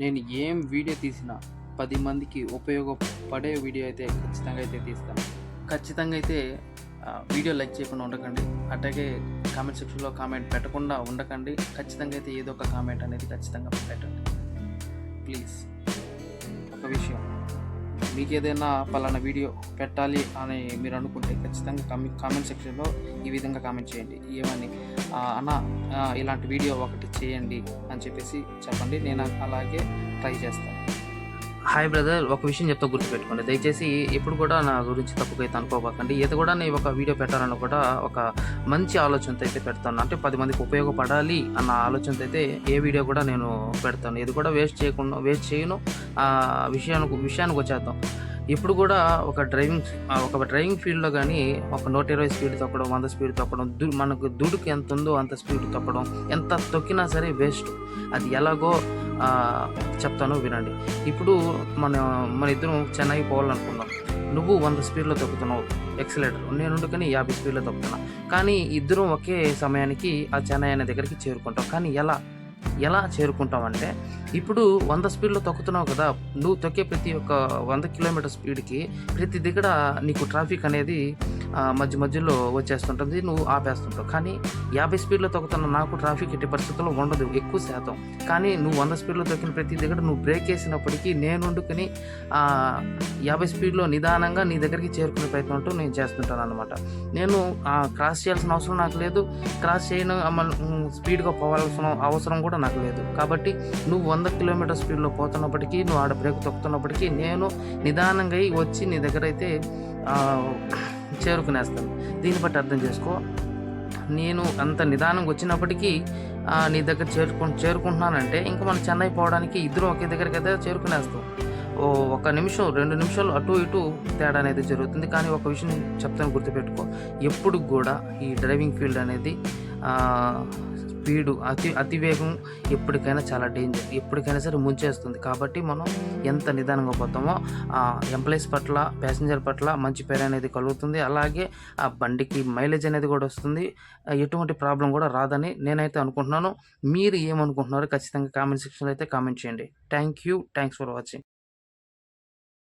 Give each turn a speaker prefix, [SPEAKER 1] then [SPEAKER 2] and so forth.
[SPEAKER 1] నేను ఏం వీడియో తీసినా పది మందికి ఉపయోగపడే వీడియో అయితే ఖచ్చితంగా అయితే తీస్తాను. ఖచ్చితంగా అయితే వీడియో లైక్ చేయకుండా ఉండకండి. అట్లాగే కామెంట్ సెక్షన్లో కామెంట్ పెట్టకుండా ఉండకండి. ఖచ్చితంగా అయితే ఏదో ఒక కామెంట్ అనేది ఖచ్చితంగా పెట్టండి. ప్లీజ్. ఒక విషయం. మీకు ఏదైనా పలానా వీడియో పెట్టాలి అని మీరు అనుకుంటే ఖచ్చితంగా కమి కామెంట్ సెక్షన్లో ఈ విధంగా కామెంట్ చేయండి. ఏమని? అన్న ఇలాంటి వీడియో ఒకటి చేయండి అని చెప్పేసి చెప్పండి. నేను అలాగే ట్రై చేస్తాను. హాయ్ బ్రదర్ ఒక విషయం చెప్తా గుర్తుపెట్టుకోండి. దయచేసి ఎప్పుడు కూడా నా గురించి తప్పుకైతే అనుకోబోకండి ఏది కూడా నేను ఒక వీడియో పెట్టాలని కూడా ఒక మంచి ఆలోచనతో అయితే పెడతాను. అంటే పది మందికి ఉపయోగపడాలి అన్న ఆలోచనతో అయితే ఏ వీడియో కూడా నేను పెడతాను. ఇది కూడా వేస్ట్ చేయకుండా వేస్ట్ చేయను. ఆ విషయానికి విషయానికి వచ్చేద్దాం. ఇప్పుడు కూడా ఒక డ్రైవింగ్ ఒక డ్రైవింగ్ ఫీల్డ్లో కానీ ఒక నూట ఇరవై స్పీడ్ తొక్కడం వంద స్పీడ్ తొక్కడం దు మనకు దుడుకు ఎంత ఉందో అంత స్పీడ్ తొక్కడం ఎంత తొక్కినా సరే వేస్ట్. అది ఎలాగో చెప్తాను వినండి. ఇప్పుడు మన మన ఇద్దరం చెన్నై పోవాలనుకుందాం నువ్వు వంద స్పీడ్లో తొక్కుతున్నావు ఎక్సలేటర్ నేను కానీ యాభై స్పీడ్లో తొక్కుతున్నా. కానీ ఇద్దరం ఒకే సమయానికి ఆ చెన్నై అనే దగ్గరికి చేరుకుంటాం. కానీ ఎలా ఎలా చేరుకుంటామంటే ఇప్పుడు వంద స్పీడ్లో తొక్కుతున్నావు కదా నువ్వు తొక్కే ప్రతి ఒక్క వంద కిలోమీటర్ స్పీడ్కి ప్రతి దగ్గర నీకు ట్రాఫిక్ అనేది మధ్య మధ్యలో వచ్చేస్తుంటుంది. నువ్వు ఆపేస్తుంటావు. కానీ యాభై స్పీడ్లో తొక్కుతున్న నాకు ట్రాఫిక్ ఎట్టి పరిస్థితుల్లో ఉండదు. ఎక్కువ శాతం. కానీ నువ్వు వంద స్పీడ్లో తొక్కిన ప్రతి దగ్గర నువ్వు బ్రేక్ వేసినప్పటికీ నేను వండుకొని యాభై స్పీడ్లో నిదానంగా నీ దగ్గరికి చేరుకునే ప్రయత్నం అంటూ నేను చేస్తుంటాను అనమాట నేను ఆ, క్రాస్ చేయాల్సిన అవసరం నాకు లేదు. క్రాస్ చేయను స్పీడ్గా పోవాల్సిన అవసరం కూడా నాకు లేదు. కాబట్టి నువ్వు వంద కిలోమీటర్ స్పీడ్లో పోతున్నప్పటికీ నువ్వు ఆడ బ్రేక్ తొక్కుతున్నప్పటికీ నేను నిదానంగా అయి వచ్చి నీ దగ్గర అయితే చేరుకునేస్తాను. దీన్ని బట్టి అర్థం చేసుకో. నేను అంత నిదానంగా వచ్చినప్పటికీ నీ దగ్గర చేరుకు చేరుకుంటున్నానంటే ఇంకా మనం చెన్నై పోవడానికి ఇద్దరు ఒకే దగ్గరికి అయితే చేరుకునేస్తాం. ఓ ఒక నిమిషం రెండు నిమిషాలు అటు ఇటు తేడా అనేది జరుగుతుంది. కానీ ఒక విషయం చెప్తాను గుర్తుపెట్టుకో. ఎప్పుడు కూడా ఈ డ్రైవింగ్ ఫీల్డ్ అనేది స్పీడు అతి అతివేగం ఎప్పటికైనా చాలా డేంజర్ ఎప్పటికైనా సరే ముంచేస్తుంది. కాబట్టి మనం ఎంత నిదానంగా పోతామో ఆ ఎంప్లాయీస్ పట్ల ప్యాసింజర్ పట్ల మంచి పేరు అనేది కలుగుతుంది. అలాగే ఆ బండికి మైలేజ్ అనేది కూడా వస్తుంది. ఎటువంటి ప్రాబ్లం కూడా రాదని నేనైతే అనుకుంటున్నాను. మీరు ఏమనుకుంటున్నారో ఖచ్చితంగా కామెంట్ సెక్షన్లో అయితే కామెంట్ చేయండి. Thank you thanks for watching